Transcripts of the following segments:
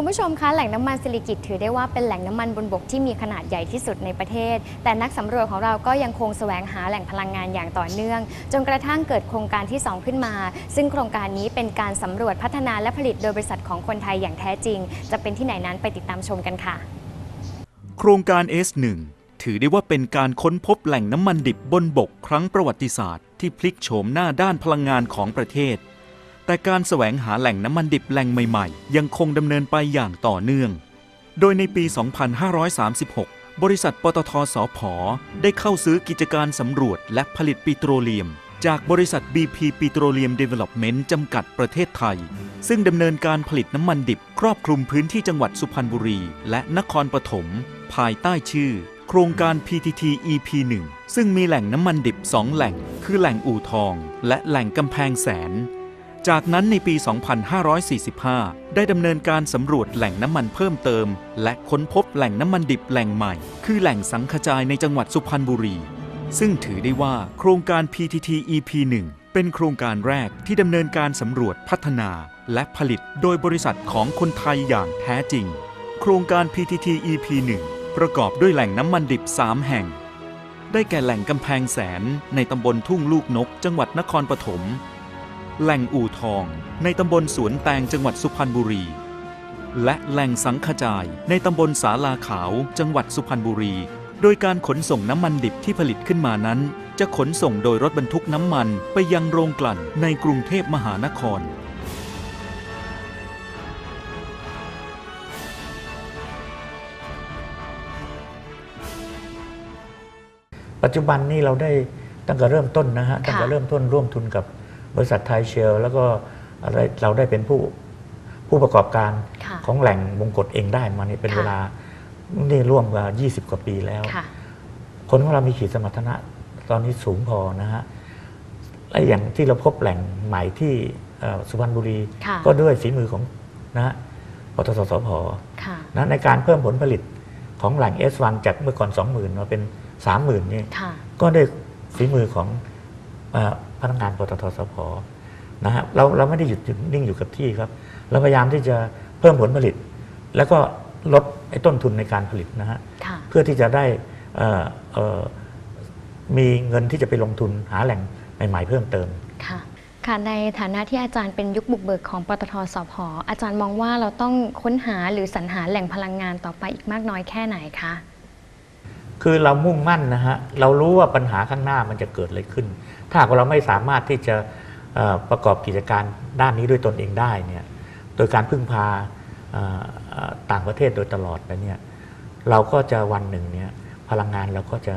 คุณผู้ชมคะแหล่งน้ำมันสิริกิตถือได้ว่าเป็นแหล่งน้ำมันบนบกที่มีขนาดใหญ่ที่สุดในประเทศ แต่นักสำรวจของเราก็ยังคงแสวงหาแหล่งพลังงานอย่างต่อเนื่อง จนกระทั่งเกิดโครงการที่ 2 ขึ้นมา ซึ่งโครงการนี้เป็นการสำรวจพัฒนาและผลิตโดยบริษัทของคนไทยอย่างแท้จริง จะเป็นที่ไหนนั้นไปติดตามชมกันค่ะ โครงการ S1 ถือได้ว่าเป็นการค้นพบแหล่งน้ำมันดิบบนบกครั้งประวัติศาสตร์ที่พลิกโฉมหน้าด้านพลังงานของประเทศ แต่การแสวงหาแหล่งน้ำมันดิบแหล่งใหม่ๆ ยังคงดำเนินไปอย่างต่อเนื่อง โดยในปี 2536 บริษัทปตทสพได้เข้าซื้อกิจการสำรวจและผลิตปิโตรเลียม จากบริษัท BP Petroleum Development จำกัดประเทศไทย ซึ่งดำเนินการผลิตน้ำมันดิบ ครอบคลุมพื้นที่จังหวัดสุพรรณบุรี และนครปฐมภายใต้ชื่อ โครงการ PTT EP 1 ซึ่งมีแหล่งน้ำมันดิบ 2 แหล่ง คือแหล่งอู่ทอง และแหล่งกำแพงแสน จากนั้นในปี 2545 ได้ดำเนินการสำรวจแหล่งน้ำมันเพิ่มเติม และค้นพบแหล่งน้ำมันดิบแหล่งใหม่ คือแหล่งสังขจายในจังหวัดสุพรรณบุรี ซึ่งถือได้ว่าโครงการ PTT EP 1 เป็นโครงการแรกที่ดำเนินการสำรวจพัฒนา และผลิตโดยบริษัทของคนไทยอย่างแท้จริง โครงการ PTT EP 1 ประกอบด้วยแหล่งน้ำมันดิบ 3 แห่ง ได้แก่แหล่งกำแพงแสนในตำบลทุ่งลูกนก จังหวัดนครปฐม แหล่งอู่ทอง ในตำบลสวนแตงจังหวัดสุพรรณบุรี และแหล่งสังขจายในตำบลสาลาขาว จังหวัดสุพรรณบุรี โดยการขนส่งน้ำมันดิบที่ผลิตขึ้นมานั้น จะขนส่งโดยรถบรรทุกน้ำมันไปยังโรงกลั่นในกรุงเทพมหานครปัจจุบันนี่เราได้ตั้งแต่เริ่มต้นนะฮะตั้งแต่เริ่มต้นร่วมทุนกับ บริษัทไทยเชลแล้วก็อะไรเราได้เป็นผู้ผู้ประกอบการค่ะของแหล่งมงกฎเองได้มานี่เป็นค่ะเวลานี่ร่วมกว่า20 กว่าปีแล้วค่ะคนของเรามีขีดสมรรถนะตอนนี้สูงพอนะฮะและอย่างที่เราพบแหล่งใหม่ที่เอ่อสุพรรณบุรีค่ะก็ด้วยฝีมือของนะฮะปตทสพค่ะนะในการเพิ่มผลผลิตของแหล่ง S1 จากเมื่อก่อน 20,000 มาเป็น 30,000นี่ค่ะก็ได้ฝีมือของเออ พนักงานปตทสพนะฮะเราเราไม่ได้หยุดหยุดนิ่งอยู่กับที่ครับเราพยายามที่จะเพิ่มผลผลิต แล้วก็ลดไอ้ต้นทุนในการผลิตนะฮะค่ะเพื่อที่จะได้เอ่อเอ่อมีเงินที่จะไปลงทุนหาแหล่งใหม่ๆเพิ่มเติมค่ะค่ะในฐานะที่อาจารย์เป็นยุคบุกเบิกของปตทสพอาจารย์มองว่าเราต้องค้นหาหรือสรรหาแหล่งพลังงานต่อไปอีกมากน้อยแค่ไหนคะ คือเรามุ่งมั่นนะฮะเรารู้ว่าปัญหาข้างหน้ามันจะเกิดอะไรขึ้น ถ้าหากว่าเราไม่สามารถที่จะเอ่อประกอบกิจการด้านนี้ด้วยตนเองได้เนี่ยโดยการพึ่งพาเอ่อเอ่อต่างประเทศโดยตลอดไปเนี่ยเราก็จะวันหนึ่งเนี่ยพลังงานเราก็จะ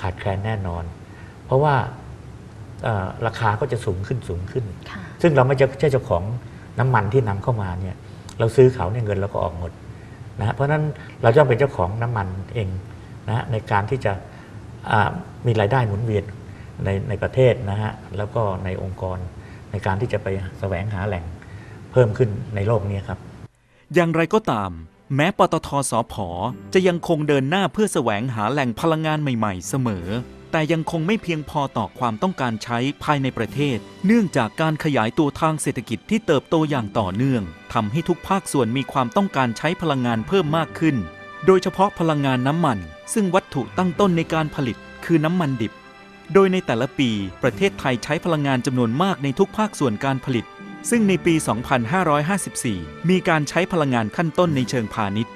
ขาดแคลนแน่นอน เพราะว่าเอ่อราคาก็จะสูงขึ้นสูงขึ้นค่ะซึ่งเราไม่ใช่ใช่เจ้าของน้ำมันที่นำเข้ามาเนี่ยเราซื้อเขาเนี่ยเงินเราก็ออกหมดนะฮะเพราะฉะนั้นเราจะต้องเป็นเจ้าของน้ำมันเอง นะในการที่จะมีรายได้หมุนเวียนในในประเทศนะฮะแล้วก็ในองค์กรในการที่จะไปแสวงหาแหล่งเพิ่มขึ้นในโลกนี้ครับ อย่างไรก็ตาม แม้ปตทสพจะยังคงเดินหน้าเพื่อแสวงหาแหล่งพลังงานใหม่ ๆ เสมอ แต่ยังคงไม่เพียงพอต่อความต้องการใช้ภายในประเทศ เนื่องจากการขยายตัวทางเศรษฐกิจที่เติบโตอย่างต่อเนื่องทำให้ทุกภาคส่วนมีความต้องการใช้พลังงานเพิ่มมากขึ้น โดยเฉพาะพลังงานน้ำมัน ซึ่งวัตถุตั้งต้นในการผลิตคือน้ำมันดิบ โดยในแต่ละปีประเทศไทยใช้พลังงานจำนวนมากในทุกภาคส่วนการผลิต ซึ่งในปี 2554 มีการใช้พลังงานขั้นต้นในเชิงพาณิชย์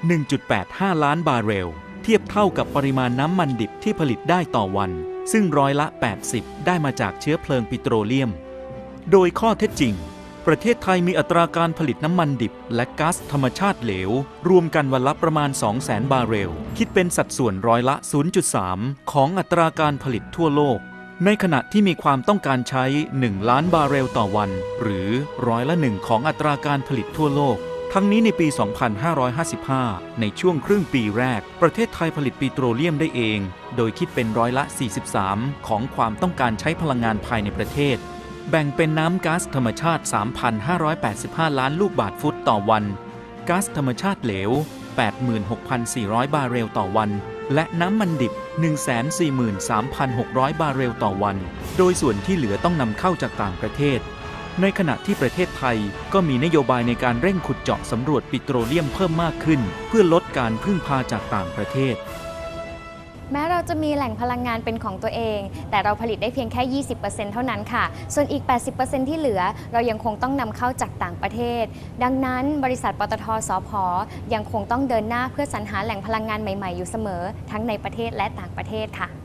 1.85 ล้านบาร์เรล เทียบเท่ากับปริมาณน้ำมันดิบที่ผลิตได้ต่อวัน ซึ่งร้อยละ 80 ได้มาจากเชื้อเพลิงปิโตรเลียม โดยข้อเท็จจริง ประเทศไทยมีอัตราการผลิตน้ำมันดิบ และก๊าซธรรมชาติเหลว รวมกันวันละประมาณ 200,000 บาร์เรล คิดเป็นสัดส่วนร้อยละ 0.3 ของอัตราการผลิตทั่วโลก ในขณะที่มีความต้องการใช้ 1 ล้านบาร์เรลต่อวัน หรือร้อยละหนึ่งของอัตราการผลิตทั่วโลก ทั้งนี้ในปี 2555 ในช่วงครึ่งปีแรก ประเทศไทยผลิตปิโตรเลียมได้เอง โดยคิดเป็นร้อยละ 43 ของความต้องการใช้พลังงานภายในประเทศ แบ่งเป็นน้ำก๊าซธรรมชาติ 3,585 ล้านลูกบาทฟุตต่อวันก๊าซธรรมชาติเหลว 86,400 บาร์เรลต่อวัน และน้ำมันดิบ 143,600 บาร์เรลต่อวัน โดยส่วนที่เหลือต้องนำเข้าจากต่างประเทศ ในขณะที่ประเทศไทยก็มีนโยบายในการเร่งขุดเจาะสำรวจปิโตรเลียมเพิ่มมากขึ้น เพื่อลดการพึ่งพาจากต่างประเทศ แม้เราจะมีแหล่งพลังงานเป็นของตัวเอง แต่เราผลิตได้เพียงแค่ 20%เท่านั้นค่ะ ส่วนอีก 80%ที่เหลือ เรายังคงต้องนำเข้าจากต่างประเทศ ดังนั้นบริษัทปตทสพยังคงต้องเดินหน้าเพื่อสรรหาแหล่งพลังงานใหม่ๆ อยู่เสมอ ทั้งในประเทศและต่างประเทศค่ะ